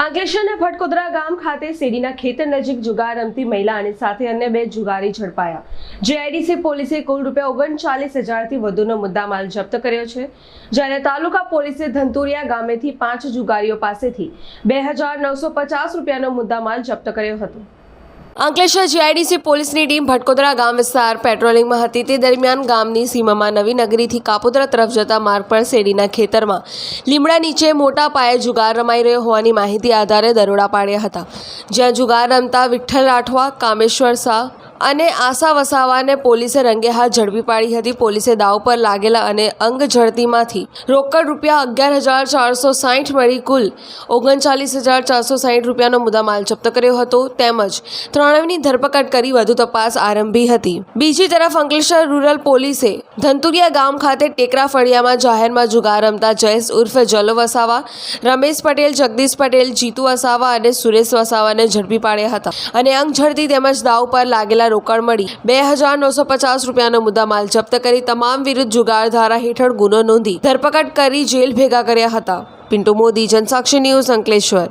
અંકલેશ્વરના ભટકોદરા ગામ ખાતે શેરીના ખેતર નજીક જુગાર રમતી મહિલા અને સાથે અન્ય બે જુગારી ઝડપાયા. જેઆઈડીસી પોલીસે કુલ રૂપિયા ઓગણચાલીસ હજારથી વધુનો મુદ્દામાલ જપ્ત કર્યો છે, જ્યારે તાલુકા પોલીસે ધંતુરિયા ગામેથી પાંચ જુગારીઓ પાસેથી બે હજાર નવસો પચાસ રૂપિયાનો મુદ્દામાલ જપ્ત કર્યો હતો. અંકલેશ્વર જીઆઈડીસી પોલીસની ટીમ ભટકોદરા ગામ વિસ્તાર પેટ્રોલિંગમાં હતી. તે દરમિયાન ગામની સીમામાં નવી નગરીથી કાપોદરા તરફ જતા માર્ગ પર શેરીના ખેતરમાં લીમડા નીચે મોટા પાયે જુગાર રમાઈ રહ્યો હોવાની માહિતી આધારે દરોડા પાડ્યા હતા. જ્યાં જુગાર રમતા વિઠ્ઠલ રાઠવા, કામેશ્વર શાહ અને આશા વસાવાને પોલીસે રંગે હાથ ઝડપી પાડી હતી. પોલીસે દાવ પર લાગેલા અને અંગ ઝડતીમાંથી રોકડ રૂપિયા અગિયાર હજાર ચારસો સાહીઠ મળી કુલ ઓગણચાલીસ હજાર ચારસો સાહીઠ રૂપિયાનો મુદ્દામાલ જપ્ત કર્યો હતો. તેમજ ત્રણેયની ધરપકડ કરી વધુ તપાસ આરંભી હતી. બીજી તરફ અંકલેશ્વર રૂરલ પોલીસે ધંતુરિયા ગામ ખાતે ટેકરા ફળિયામાં જાહેરમાં જુગાર રમતા જયેશ ઉર્ફે જલો વસાવા, રમેશ પટેલ, જગદીશ પટેલ, જીતુ વસાવા અને સુરેશ વસાવાને ઝડપી પાડ્યા હતા અને અંગ ઝડપી તેમજ દાવ પર લાગેલા રોકડ મળી. બે હજાર નવસો પચાસ રૂપિયાનો મુદ્દામાલ જપ્ત કરી તમામ વિરુદ્ધ જુગાર ધારા હેઠળ ગુનો નોંધી ધરપકડ કરી જેલ ભેગા કર્યા હતા. પિન્ટુ મોદી, જનસાક્ષી ન્યૂઝ અંકલેશ્વર.